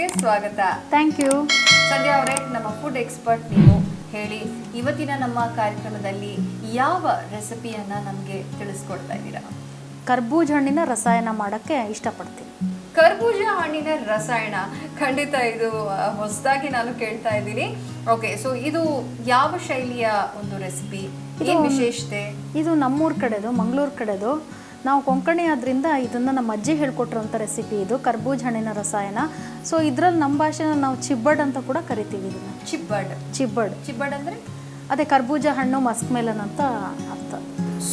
ಕಾರ್ಯಕ್ರಮಕ್ಕೆ ಸ್ವಾಗತ. Thank you ಸಂಧ್ಯಾ ಅವರೇ ನಮ್ಮ ಫುಡ್ ಎಕ್ಸ್ಪರ್ಟ್ ನೀವು ಹೇಳಿ ಇವತ್ತಿನ ನಮ್ಮ ಕಾರ್ಯಕ್ರಮದಲ್ಲಿ ಯಾವ ರೆಸಿಪಿಯನ್ನು ನಮಗೆ ತಿಳಿಸ್ಕೊಡ್ತಾ ಇದ್ದೀರಾ? ಕರ್ಬೂಜ ಹಣ್ಣಿನ ರಸಾಯನ ಮಾಡೋಕ್ಕೆ ಇಷ್ಟಪಡ್ತೀನಿ. ಕರ್ಬೂಜ ಹಣ್ಣಿನ ರಸಾಯನ ಖಂಡಿತ ಇದು ಹೊಸದಾಗಿ ನಾನು ಕೇಳ್ತಾ ಇದ್ದೀನಿ. ಓಕೆ ಸೊ ಇದು ಯಾವ ಶೈಲಿಯ ಒಂದು ರೆಸಿಪಿ ಏನು ವಿಶೇಷತೆ? ಇದು ನಮ್ಮೂರ ಕಡೆದು ಮಂಗಳೂರು ಕಡೆದು ನಾವು ಕೊಂಕಣಿ ಆದ್ದರಿಂದ ಇದನ್ನು ನಮ್ಮ ಅಜ್ಜಿ ಹೇಳ್ಕೊಟ್ರಂಥ ರೆಸಿಪಿ ಇದು ಕರ್ಬೂಜ ಹಣ್ಣಿನ ರಸಾಯನ. ಸೊ ಇದರಲ್ಲಿ ನಮ್ಮ ಭಾಷೆನ ನಾವು ಚಿಬ್ಬಡ್ ಅಂತ ಕೂಡ ಕರಿತೀವಿ ಇದನ್ನು. ಚಿಬ್ಬಡ್. ಚಿಬ್ಬಡ್. ಚಿಬ್ಬಡ್ ಅಂದ್ರೆ? ಅದೇ ಕರ್ಬೂಜ ಹಣ್ಣು ಮಸ್ಕ್ ಮೇಲನ್ ಅಂತ ಅರ್ಥ.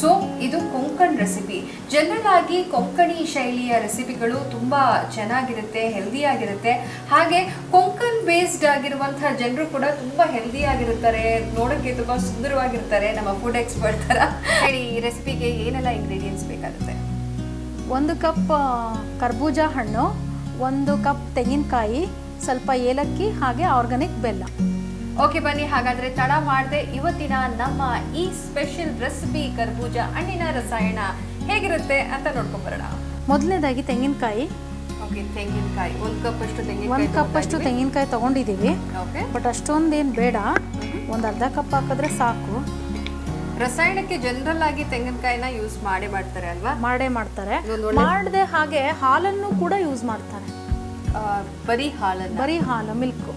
ಸೊ ಇದು ಕೊಂಕಣ್ ರೆಸಿಪಿ ಜನರಲ್ ಆಗಿ ಕೊಂಕಣಿ ಶೈಲಿಯ ರೆಸಿಪಿಗಳು ತುಂಬಾ ಚೆನ್ನಾಗಿರುತ್ತೆ ಹೆಲ್ದಿ ಆಗಿರುತ್ತೆ. ಹಾಗೆ ಕೊಂಕಣ್ ಬೇಸ್ಡ್ ಆಗಿರುವಂತಹ ಜನರು ಕೂಡ ತುಂಬಾ ಹೆಲ್ದಿ ಆಗಿರುತ್ತಾರೆ. ನೋಡೋಕ್ಕೆ ತುಂಬಾ ಸುಂದರವಾಗಿರ್ತಾರೆ ನಮ್ಮ ಫುಡ್ ಎಕ್ಸ್ಪರ್ಟ್ ತರ ಹೇಳಿ ಈ ರೆಸಿಪಿಗೆ ಏನೆಲ್ಲ ಇಂಗ್ರೀಡಿಯೆಂಟ್ಸ್ ಬೇಕಾಗುತ್ತೆ? ಒಂದು ಕಪ್ ಕರ್ಬೂಜ ಹಣ್ಣು ಒಂದು ಕಪ್ ತೆಂಗಿನಕಾಯಿ ಸ್ವಲ್ಪ ಏಲಕ್ಕಿ ಹಾಗೆ ಆರ್ಗಾನಿಕ್ ಬೆಲ್ಲ. ಓಕೆ ಬನ್ನಿ. ಹಾಗಾದ್ರೆ ತಡ ಮಾಡದೆ ಇವತ್ತಿನ ನಮ್ಮ ಈ ಸ್ಪೆಷಲ್ ರೆಸಿಪಿ ಕರ್ಬೂಜ ಹಣ್ಣಿನ ರಸಾಯನ ಹೇಗಿರುತ್ತೆ ಅಂತ ನೋಡ್ಕೊಂಡ್ಬರೋಣ ಮೊದಲನೇದಾಗಿ ತೆಂಗಿನಕಾಯಿ. ಓಕೆ ತೆಂಗಿನಕಾಯಿ. ಒಂದು ಕಪ್ ಅಷ್ಟು ಒಂದು ತೆಂಗಿನಕಾಯಿ ಕಪ್ ಅಷ್ಟು ತೆಂಗಿನಕಾಯಿ ತೊಗೊಂಡಿದ್ದೀವಿ. ಬಟ್ ಅಷ್ಟೊಂದೇನು ಬೇಡ. ಒಂದು ಅರ್ಧ ಕಪ್ ಹಾಕಿದ್ರೆ ಸಾಕು. ರಸಾಯನಕ್ಕೆ ಜನರಲ್ ಆಗಿ ತೆಂಗಿನಕಾಯಿನ ಯೂಸ್ ಮಾಡೇ ಮಾಡ್ತಾರೆ ಅಲ್ವಾ? ಮಾಡೇ ಮಾಡ್ತಾರೆ. ಮಾಡದೆ ಹಾಗೆ ಹಾಲನ್ನು ಕೂಡ ಯೂಸ್ ಮಾಡ್ತಾರೆ. ಬರೀ ಹಾಲನ್ನ? ಬರೀ ಹಾಲು ಮಿಲ್ಕ್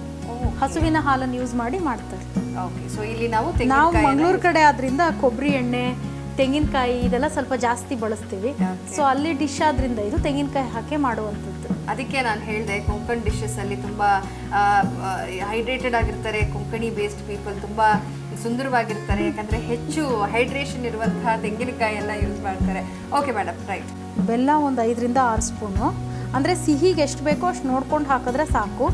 ಹಸುವಿನ ಹಾಲನ್ನು ಯೂಸ್ ಮಾಡಿ ಮಾಡ್ತಾರೆ. ಓಕೆ ಸೊ ಇಲ್ಲಿ ನಾವು ನಾವು ಮಂಗಳೂರು ಕಡೆ ಆದ್ರಿಂದ ಕೊಬ್ಬರಿ ಎಣ್ಣೆ ತೆಂಗಿನಕಾಯಿ ಇದೆಲ್ಲ ಸ್ವಲ್ಪ ಜಾಸ್ತಿ ಬಳಸ್ತೀವಿ. ಸೊ ಅಲ್ಲಿ ಡಿಶ್ ಆದ್ರಿಂದ ಇದು ತೆಂಗಿನಕಾಯಿ ಹಾಕಿ ಮಾಡುವಂಥದ್ದು. ಅದಕ್ಕೆ ನಾನು ಹೇಳಿದೆ ಕೊಂಕಣ್ ಡಿಶಸ್ ಅಲ್ಲಿ ತುಂಬಾ ಹೈಡ್ರೇಟೆಡ್ ಆಗಿರ್ತಾರೆ ಕೊಂಕಣಿ ಬೇಸ್ಡ್ ಪೀಪಲ್ ತುಂಬಾ ಸುಂದರವಾಗಿರ್ತಾರೆ ಯಾಕಂದ್ರೆ ಹೆಚ್ಚು ಹೈಡ್ರೇಷನ್ ಇರುವಂತಹ ತೆಂಗಿನಕಾಯಿ ಎಲ್ಲ ಯೂಸ್ ಮಾಡ್ತಾರೆ. ಓಕೆ ಮೇಡಮ್ ರೈಟ್ ಬೆಲ್ಲ ಒಂದು ಐದರಿಂದ ಆರು ಸ್ಪೂನು ಅಂದರೆ ಸಿಹಿಗೆ ಎಷ್ಟು ಬೇಕೋ ಅಷ್ಟು ನೋಡ್ಕೊಂಡು ಹಾಕಿದ್ರೆ ಸಾಕು.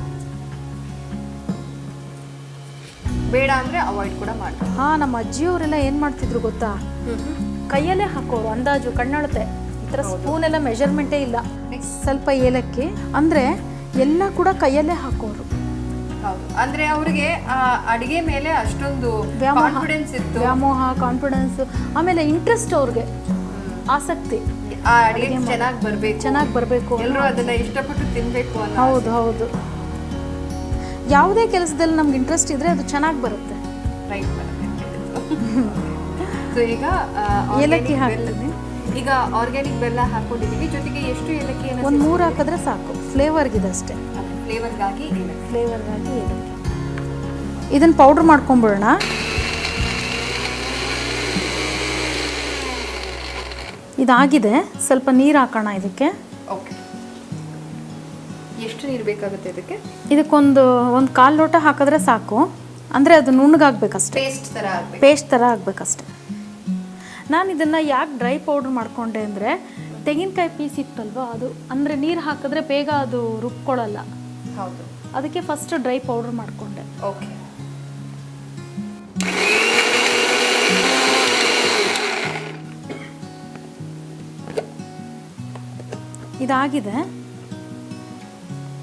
ಬೇಡ ಅಂದ್ರೆ ಅವಾಯ್ಡ್ ಕೂಡ ಮಾಡ್ತಾರೆ ಹಾಂ ನಮ್ಮ ಅಜ್ಜಿಯವರೆಲ್ಲ ಏನು ಮಾಡ್ತಿದ್ರು ಗೊತ್ತಾ? ಕೈಯಲ್ಲೇ ಹಾಕೋರು ಅಂದಾಜು ಕಣ್ಣಳತೆ. ಈ ಥರ ಸ್ಪೂನ್ ಎಲ್ಲ ಮೆಜರ್ಮೆಂಟೇ ಇಲ್ಲ. ಸ್ವಲ್ಪ ಏಲಕ್ಕಿ. ಅಂದರೆ ಎಲ್ಲ ಕೂಡ ಕೈಯಲ್ಲೇ ಹಾಕೋರು. ಹೌದು. ಅಂದ್ರೆ ಅವ್ರಿಗೆ ಅಡಿಗೆ ಮೇಲೆ ಅಷ್ಟೊಂದು. ಕಾನ್ಫಿಡೆನ್ಸ್ ಇತ್ತು. ವ್ಯಾಮೋಹ ಕಾನ್ಫಿಡೆನ್ಸ್ ಆಮೇಲೆ ಇಂಟ್ರೆಸ್ಟ್ ಅವ್ರಿಗೆ. ಆಸಕ್ತಿ. ಚೆನ್ನಾಗಿ ಬರಬೇಕು. ಚೆನ್ನಾಗಿ ಬರಬೇಕು ಎಲ್ಲರೂ ಅದನ್ನ ಇಷ್ಟಪಟ್ಟು ತಿನ್ನಬೇಕು ಹೌದು ಹೌದು. ಯಾವುದೇ ಕೆಲಸದಲ್ಲಿ ನಮ್ಗೆ ಇಂಟ್ರೆಸ್ಟ್ ಇದ್ರೆ ಅದು ಚೆನ್ನಾಗಿ ಬರುತ್ತೆ. ರೈಟ್ ಸೊ ಈಗ ಏಲಕ್ಕಿ ಹಾಕ್ತೀನಿ. ಈಗ ಆರ್ಗ್ಯಾನಿಕ್ ಬೆಲ್ಲ ಹಾಕೊಂಡಿದ್ದೀವಿ ಜೊತೆಗೆ ಎಷ್ಟು ಏಲಕ್ಕಿ ಒಂದು ಮೂರು ಹಾಕಿದ್ರೆ ಸಾಕು. ಫ್ಲೇವರ್ಗಿದೆ ಅಷ್ಟೇ. ಫ್ಲೇವರ್ಗಾಗಿ ಫ್ಲೇವರ್ಗಾಗಿ ಇದನ್ನು ಪೌಡ್ರ್ ಮಾಡ್ಕೊಂಬಿಡೋಣ. ಇದಾಗಿದೆ. ಸ್ವಲ್ಪ ನೀರು ಹಾಕೋಣ ಇದಕ್ಕೆ. ಓಕೆ. ಎಷ್ಟು ನೀರು ಬೇಕಾಗುತ್ತೆ ಇದಕ್ಕೆ? ಇದಕ್ಕೊಂದು ಒಂದು ಕಾಲು ಲೋಟ ಹಾಕಿದ್ರೆ ಸಾಕು. ಅಂದರೆ ಅದು ನುಣ್ಣಗಾಗಬೇಕಷ್ಟೇ. ಪೇಸ್ಟ್ ಥರ ಪೇಸ್ಟ್ ಥರ ಆಗಬೇಕಷ್ಟೆ. ನಾನು ಇದನ್ನು ಯಾಕೆ ಡ್ರೈ ಪೌಡ್ರ್ ಮಾಡಿಕೊಂಡೆ ಅಂದರೆ ತೆಂಗಿನಕಾಯಿ ಪೀಸ್ ಇತ್ತಲ್ವ ಅದು. ಅಂದರೆ ನೀರು ಹಾಕಿದ್ರೆ ಬೇಗ ಅದು ರುಬ್ಕೊಳ್ಳಲ್ಲ. ಹೌದು. ಅದಕ್ಕೆ ಫಸ್ಟ್ ಡ್ರೈ ಪೌಡರ್ ಮಾಡಿಕೊಂಡೆ. ಓಕೆ ಇದಾಗಿದೆ.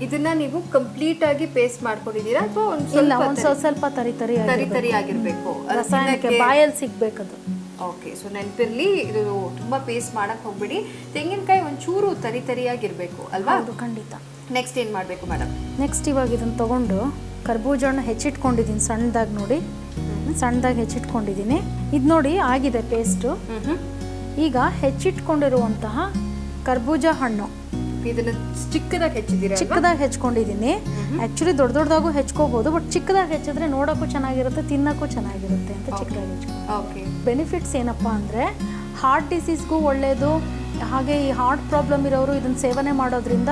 ಇದನ್ನ ನೀವು ಕಂಪ್ಲೀಟ್ ಆಗಿ ಪೇಸ್ಟ್ ಮಾಡ್ಕೊಂಡಿದ್ದೀರಾ ಅಥವಾ ಒಂದು ಇಲ್ಲ ಸ್ವಲ್ಪ ಒಂದು ಸ್ವಲ್ಪ ತರಿ ತರಿ ತರಿ ಆಗಿರ್ಬೇಕು. ತರಿ ಆಗಿರ್ಬೇಕು. ರಸಾಯನಕ್ಕೆ ಬಾಯಲ್ಲಿ ಸಿಗ್ಬೇಕದು. ಓಕೆ ಸೊ ನೆನಪಿರ್ಲಿ ಇದು ತುಂಬಾ ಪೇಸ್ಟ್ ಮಾಡಕ್ ಹೋಗ್ಬಿಡಿ. ತೆಂಗಿನಕಾಯಿ ಒಂಚೂರು ತರಿ ತರಿಯಾಗಿರಬೇಕು ಅಲ್ವಾ? ಅದು ಖಂಡಿತ. ನೆಕ್ಸ್ಟ್ ಏನು ಮಾಡಬೇಕು ಮೇಡಮ್ ನೆಕ್ಸ್ಟ್ ಇವಾಗ ಇದನ್ನು ತಗೊಂಡು ಕರ್ಬೂಜ ಹಣ್ಣು ಹೆಚ್ಚಿಟ್ಕೊಂಡಿದ್ದೀನಿ ಸಣ್ಣದಾಗಿ ನೋಡಿ. ಸಣ್ಣದಾಗಿ ಹೆಚ್ಚಿಟ್ಕೊಂಡಿದ್ದೀನಿ ಇದು ನೋಡಿ ಆಗಿದೆ ಪೇಸ್ಟು ಈಗ ಹೆಚ್ಚಿಟ್ಕೊಂಡಿರುವಂತಹ ಕರ್ಬೂಜ ಹಣ್ಣು. ಇದನ್ನ ಚಿಕ್ಕದಾಗಿ ಹೆಚ್ಚಿದ್ದೀರಾ ಚಿಕ್ಕದಾಗಿ ಹೆಚ್ಕೊಂಡಿದ್ದೀನಿ. ಆ್ಯಕ್ಚುಲಿ ದೊಡ್ಡ ದೊಡ್ಡದಾಗೂ ಹೆಚ್ಕೋಬಹುದು ಬಟ್ ಚಿಕ್ಕದಾಗಿ ಹೆಚ್ಚಿದ್ರೆ ನೋಡೋಕ್ಕೂ ಚೆನ್ನಾಗಿರುತ್ತೆ ತಿನ್ನೋಕ್ಕೂ ಚೆನ್ನಾಗಿರುತ್ತೆ ಅಂತ ಚಿಕ್ಕದಾಗಿ ಹೆಚ್ಕೊಂಡು ಓಕೆ ಬೆನಿಫಿಟ್ಸ್ ಏನಪ್ಪ ಅಂದರೆ ಹಾರ್ಟ್ ಡಿಸೀಸ್ಗೂ ಒಳ್ಳೆಯದು ಹಾಗೆ ಈ ಹಾರ್ಟ್ ಪ್ರಾಬ್ಲಮ್ ಇರೋರು ಇದನ್ನು ಸೇವನೆ ಮಾಡೋದ್ರಿಂದ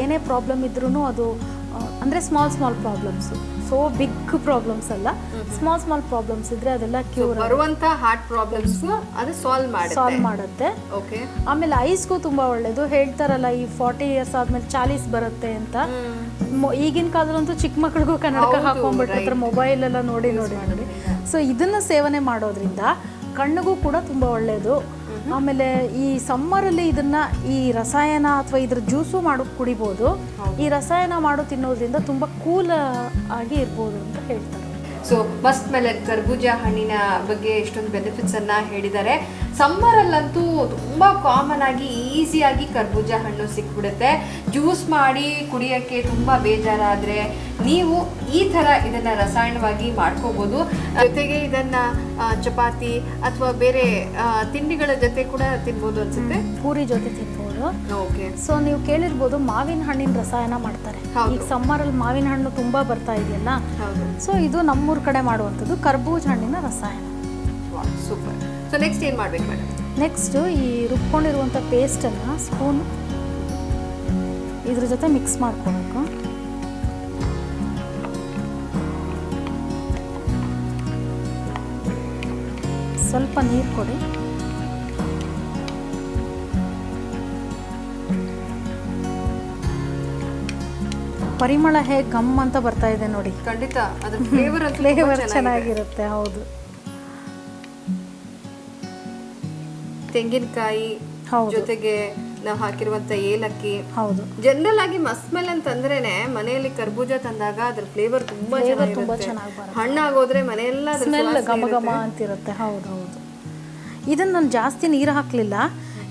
ಏನೇ ಪ್ರಾಬ್ಲಮ್ ಇದ್ರೂ ಅದು ಅಂದರೆ small small problems so big problems ಅಲ್ಲ. ಸ್ಮಾಲ್ ಸ್ಮಾಲ್ ಪ್ರಾಬ್ಲಮ್ಸ್ ಇದ್ರೆ ಅದೆಲ್ಲ ಕ್ಯೂರ್ ಬರುವಂತ ಹಾರ್ಟ್ ಪ್ರಾಬ್ಲಮ್ಸ್ ಅದು ಸಾಲ್ವ್ ಮಾಡಿ ಸಾಲ್ವ್ ಮಾಡುತ್ತೆ. ಓಕೆ ಆಮೇಲೆ ಐಸ್ಗೂ ತುಂಬ ಒಳ್ಳೇದು. ಹೇಳ್ತಾರಲ್ಲ ಈ ಫಾರ್ಟಿ ಇಯರ್ಸ್ ಆದಮೇಲೆ ಚಾಲೀಸ್ ಬರುತ್ತೆ ಅಂತ. ಈಗಿನ ಕಾಲದಲ್ಲಂತೂ ಚಿಕ್ಕ ಮಕ್ಳಿಗೂ ಕನ್ನಡಕ ಹಾಕೊಂಡ್ಬಿಟ್ಟಿರ್ತಾರೆ ಮೊಬೈಲ್ ಎಲ್ಲ ನೋಡಿ ನೋಡಿ ನೋಡಿ. ಸೊ ಇದನ್ನ ಸೇವನೆ ಮಾಡೋದ್ರಿಂದ ಕಣ್ಣಿಗೂ ಕೂಡ ತುಂಬ ಒಳ್ಳೆಯದು ಆಮೇಲೆ ಈ ಸಮ್ಮರಲ್ಲಿ ಇದನ್ನ ಈ ರಸಾಯನ ಅಥವಾ ಇದ್ರ ಜ್ಯೂಸು ಮಾಡಿ ಕುಡಿಬೋದು. ಈ ರಸಾಯನ ಮಾಡು ತಿನ್ನೋದ್ರಿಂದ ತುಂಬ ಕೂಲ್ ಆಗಿ ಇರ್ಬೋದು ಅಂತ ಹೇಳ್ತಾರೆ. ಸೊ ಮಸ್ತ್ ಮೇಲೆ ಕರ್ಬೂಜ ಹಣ್ಣಿನ ಬಗ್ಗೆ ಎಷ್ಟೊಂದು ಬೆನಿಫಿಟ್ಸ್ ಅನ್ನ ಹೇಳಿದ್ದಾರೆ. ಸಮ್ಮರಲ್ಲಂತೂ ತುಂಬ ಕಾಮನ್ ಆಗಿ ಈಸಿಯಾಗಿ ಕರ್ಬೂಜ ಹಣ್ಣು ಸಿಕ್ಬಿಡುತ್ತೆ. ಜ್ಯೂಸ್ ಮಾಡಿ ಕುಡಿಯೋಕ್ಕೆ ತುಂಬ ಬೇಜಾರಾದರೆ ನೀವು ಈ ಥರ ಇದನ್ನ ರಸಾಯನವಾಗಿ ಮಾಡ್ಕೋಬೋದು. ಜೊತೆಗೆ ಇದನ್ನ ಚಪಾತಿ ಅಥವಾ ಬೇರೆ ತಿಂಡಿಗಳ ಜೊತೆ ಕೂಡ ತಿನ್ಬೋದು ಅನ್ಸುತ್ತೆ. ಪೂರಿ ಜೊತೆ ತಿನ್ಬೋದು. ಓಕೆ ಸೊ ನೀವು ಕೇಳಿರ್ಬೋದು ಮಾವಿನ ಹಣ್ಣಿನ ರಸಾಯನ ಮಾಡ್ತಾರೆ. ಈಗ ಸಮ್ಮರಲ್ಲಿ ಮಾವಿನ ಹಣ್ಣು ತುಂಬಾ ಬರ್ತಾ ಇದೆಯಲ್ಲ? ಸೊ ಇದು ನಮ್ಮೂರ ಕಡೆ ಮಾಡುವಂಥದ್ದು ಕರ್ಬೂಜ ಹಣ್ಣಿನ ರಸಾಯನ. ಸೂಪರ್ ಸೊ ನೆಕ್ಸ್ಟ್ ಏನು ಮಾಡಬೇಕು ಮೇಡಮ್ ನೆಕ್ಸ್ಟ್ ಈ ರುಬ್ಕೊಂಡಿರುವಂಥ ಪೇಸ್ಟನ್ನು ಸ್ಪೂನ್ ಇದ್ರ ಜೊತೆ ಮಿಕ್ಸ್ ಮಾಡ್ಕೊಬೇಕು. ಸ್ವಲ್ಪ ನೀರು ಕೊಡಿ. ಪರಿಮಳ ಹೇಗೆ ಗಮ್ ಅಂತ ಬರ್ತಾ ಇದೆ ನೋಡಿ. ಖಂಡಿತ ಅದ್ರ ಫ್ಲೇವರ್ ಫ್ಲೇವರ್ ಚೆನ್ನಾಗಿರುತ್ತೆ ಹೌದು. ತೆಂಗಿನಕಾಯಿ ಜೊತೆಗೆ ನಾವು ಹಾಕಿರುವಂತ ಏಲಕ್ಕಿ. ಹೌದು. ಜನರಲ್ ಆಗಿ ಮಸ್ಮೆಲ್ ಅಂತಂದ್ರೇನೆ ಮನೆಯಲ್ಲಿ ಕರ್ಬೂಜ ತಂದಾಗ ಅದ್ರ ಫ್ಲೇವರ್ ತುಂಬಾ ಚೆನ್ನಾಗಿ ಹಣ್ಣಾಗೋದ್ರೆ ಮನೆಯೆಲ್ಲ ಸ್ಮೆಲ್ ಘಮ ಘಮ ಇರುತ್ತೆ. ಅಂತಿರುತ್ತೆ ಹೌದು ಹೌದು. ಇದನ್ನ ನಾನು ಜಾಸ್ತಿ ನೀರು ಹಾಕಲಿಲ್ಲ.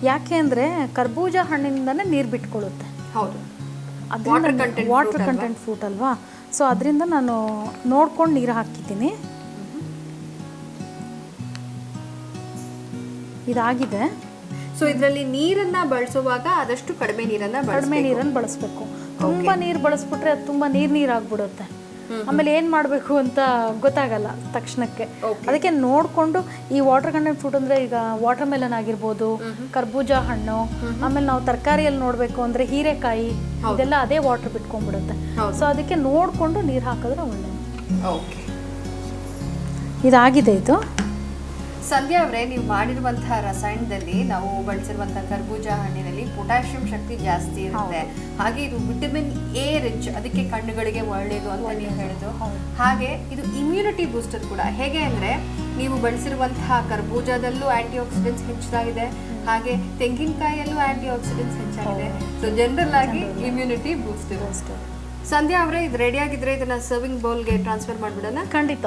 ಯಾಕೆ ಅಂದ್ರೆ ಕರ್ಬೂಜ ಹಣ್ಣಿಂದನೇ ನೀರು ಬಿಟ್ಕೊಳ್ಳುತ್ತೆ ಹೌದು. ವಾಟರ್ ಕಂಟೆಂಟ್ ಫ್ರೂಟ್ ಅಲ್ವಾ? ಸೊ ಅದರಿಂದ ನಾನು ನೋಡ್ಕೊಂಡು ನೀರು ಹಾಕಿದ್ದೀನಿ ಇದಾಗಿದೆ. ಸೊ ಇದರಲ್ಲಿ ನೀರನ್ನ ಬಳಸುವಾಗ ಆದಷ್ಟು ಕಡಿಮೆ ನೀರನ್ನ ಕಡಿಮೆ ನೀರನ್ನು ಬಳಸಬೇಕು. ತುಂಬಾ ನೀರು ಬಳಸ್ಬಿಟ್ರೆ ಅದು ತುಂಬಾ ನೀರ್ ನೀರ್ ಆಗ್ಬಿಡುತ್ತೆ ಆಮೇಲೆ ಏನು ಮಾಡಬೇಕು ಅಂತ ಗೊತ್ತಾಗಲ್ಲ ತಕ್ಷಣಕ್ಕೆ. ಅದಕ್ಕೆ ನೋಡ್ಕೊಂಡು ಈ ವಾಟರ್ ಕಂಟೆಂಟ್ ಫ್ರೂಟ್ ಅಂದ್ರೆ ಈಗ ವಾಟರ್ ಮೆಲನ್ ಆಗಿರ್ಬೋದು ಕರ್ಬೂಜ ಹಣ್ಣು ಆಮೇಲೆ ನಾವು ತರಕಾರಿಯಲ್ಲಿ ನೋಡಬೇಕು ಅಂದ್ರೆ ಹೀರೆಕಾಯಿ ಇದೆಲ್ಲ ಅದೇ ವಾಟರ್ ಬಿಟ್ಕೊಂಡ್ಬಿಡುತ್ತೆ. ಸೊ ಅದಕ್ಕೆ ನೋಡ್ಕೊಂಡು ನೀರು ಹಾಕಿದ್ರೆ ಒಳ್ಳೆಯದು ಓಕೆ ಇದಾಗಿದೆ ಇದು. ಸಂಧ್ಯಾ ಅವರೇ ನೀವು ಮಾಡಿರುವಂತಹ ರಸಾಯನದಲ್ಲಿ ನಾವು ಬಳಸಿರುವಂತಹ ಕರ್ಬೂಜ ಹಣ್ಣಿನಲ್ಲಿ ಪೊಟ್ಯಾಷಿಯಂ ಶಕ್ತಿ ಜಾಸ್ತಿ ಇರುತ್ತೆ. ಹಾಗೆ ಇದು ವಿಟಮಿನ್ ಎ ರಿಚ್ ಅದಕ್ಕೆ ಕಣ್ಣುಗಳಿಗೆ ಒಳ್ಳೆಯದು ಅಂತ ನೀವು ಹೇಳಿದ್ರು ಹಾಗೆ ಇದು ಇಮ್ಯುನಿಟಿ ಬೂಸ್ಟರ್ ಕೂಡ. ಹೇಗೆ ಅಂದ್ರೆ ನೀವು ಬಳಸಿರುವಂತಹ ಕರ್ಬೂಜದಲ್ಲೂ ಆಂಟಿ ಆಕ್ಸಿಡೆಂಟ್ಸ್ ಹೆಚ್ಚಾಗಿದೆ ಹಾಗೆ ತೆಂಗಿನಕಾಯಿಯಲ್ಲೂ ಆಂಟಿ ಆಕ್ಸಿಡೆಂಟ್ಸ್ ಹೆಚ್ಚಾಗಿದೆ ಸೊ ಜನರಲ್ ಆಗಿ ಇಮ್ಯುನಿಟಿ ಬೂಸ್ಟರ್ ಸಂಧ್ಯಾ ಅವರೇ ಇದು ರೆಡಿ ಆಗಿದ್ರೆ ಇದನ್ನ ಸರ್ವಿಂಗ್ ಬೌಲ್ಗೆ ಟ್ರಾನ್ಸ್ಫರ್ ಮಾಡ್ಬಿಡೋಣ? ಖಂಡಿತ.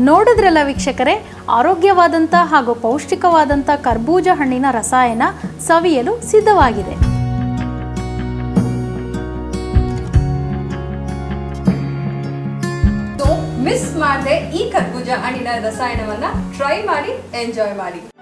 ನೋಡಿದ್ರಲ್ಲ ವೀಕ್ಷಕರೇ? ಆರೋಗ್ಯವಾದಂಥ ಹಾಗೂ ಪೌಷ್ಟಿಕವಾದಂಥ ಕರ್ಬೂಜ ಹಣ್ಣಿನ ರಸಾಯನ ಸವಿಯಲು ಸಿದ್ಧವಾಗಿದೆ. ಮಿಸ್ ಮಾಡದೆ ಈ ಕರ್ಬೂಜ ಹಣ್ಣಿನ ರಸಾಯನವನ್ನ ಟ್ರೈ ಮಾಡಿ ಎಂಜಾಯ್ ಮಾಡಿ.